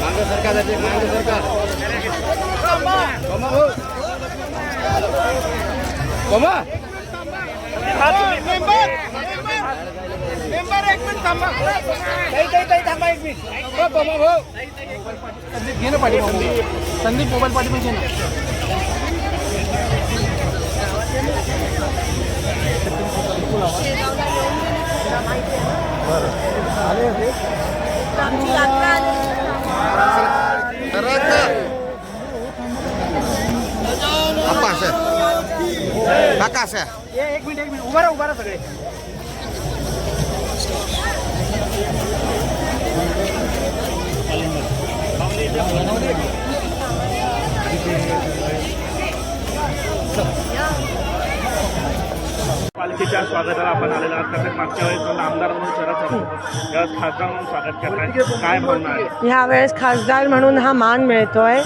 માંગો સરકાર હતી માંગો સરકાર કોમા મેમ્બર મેમ્બર એક મિનિટ થાંભા તઈ તઈ તઈ સંદીપ ઘેને પાડી સંદીપ મોબાઈલ પાડી માં કાકા છે એક મિનિટ એક મિનિટ. ઊભા રહો ઊભા રહો સગડે. सगळे स्वागताला आपण आलेलो आहात. कारण मागच्या वेळेस मला आमदार म्हणून शरद होतो. त्यावेळेस खासदार म्हणून स्वागत करताय. काय भावना आहे? खासदार म्हणून हा मान मिळतोय.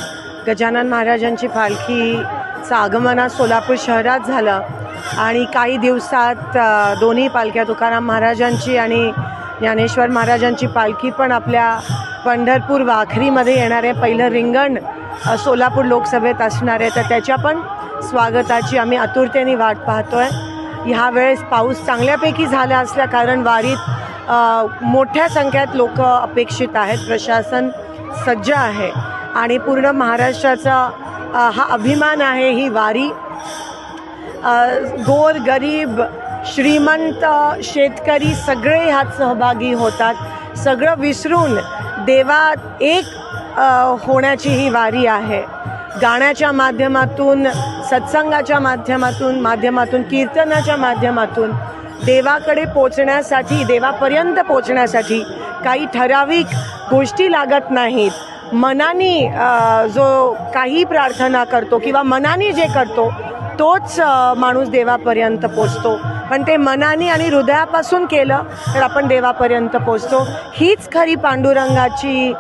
गजानन महाराजांची पालखीचं आगमन आज सोलापूर शहरात झालं. आणि काही दिवसात अ, दोन्ही पालख्या तुकाराम महाराजांची आणि ज्ञानेश्वर महाराजांची पालखी पण आपल्या पंढरपूर वाखरीमध्ये येणार आहे. पहिलं रिंगण अ, सोलापूर लोकसभेत असणार आहे. तर त्याच्या पण स्वागताची आम्ही आतुरतेने वाट पाहतोय. ह्या वेळेस पाऊस चांगल्यापैकी झाला असल्या कारण वारीत मोठ्या संख्येत लोक अपेक्षित आहेत. प्रशासन सज्ज आहे. आणि पूर्ण महाराष्ट्राचा हा अभिमान आहे ही वारी. गोर गरीब श्रीमंत शेतकरी सगळे ह्यात सहभागी होतात. सगळं विसरून देवात एक होण्याची ही वारी आहे. गाण्याच्या माध्यमातून सत्संगाच्या माध्यमातून माध्यमातून कीर्तनाच्या माध्यमातून देवाकडे पोचण्यासाठी देवापर्यंत पोचण्यासाठी काही ठराविक गोष्टी लागत नाहीत. मनाने जो काही प्रार्थना करतो किंवा मनाने जे करतो तोच माणूस देवापर्यंत पोचतो. पण ते मनाने आणि हृदयापासून केलं तर आपण देवापर्यंत पोचतो. हीच खरी पांडुरंगाची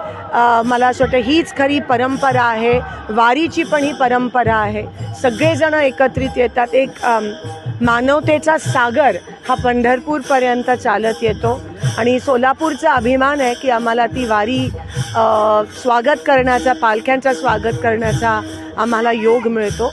मला असं वाटतं हीच खरी परंपरा आहे. वारीची पण ही परंपरा आहे. सगळेजणं एकत्रित येतात. एक मानवतेचा सागर हा पंढरपूरपर्यंत चालत येतो. आणि सोलापूरचा अभिमान आहे की आम्हाला ती वारी स्वागत करण्याचा पालख्यांचा स्वागत करण्याचा आम्हाला योग मिळतो.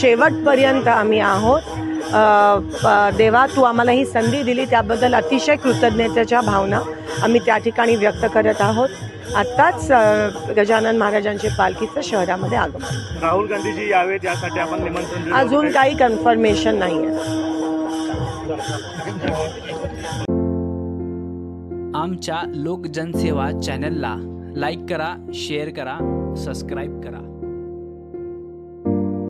शेवटपर्यंत आम्ही आहोत. देवा तू आम्हाला ही संधी दिली त्याबद्दल अतिशय कृतज्ञतेच्या भावना आम्ही त्या ठिकाणी व्यक्त करत आहोत. आत्ताच गजानन महाराजांच्या पालखीचं शहरामध्ये आगमन. राहुल गांधीजी यावेत यासाठी आपण निमंत्रण दिलं अजून. काही कन्फर्मेशन नाही आहे आमच्या लोकजनसेवा चॅनलला लाईक करा शेअर करा सबस्क्राईब करा.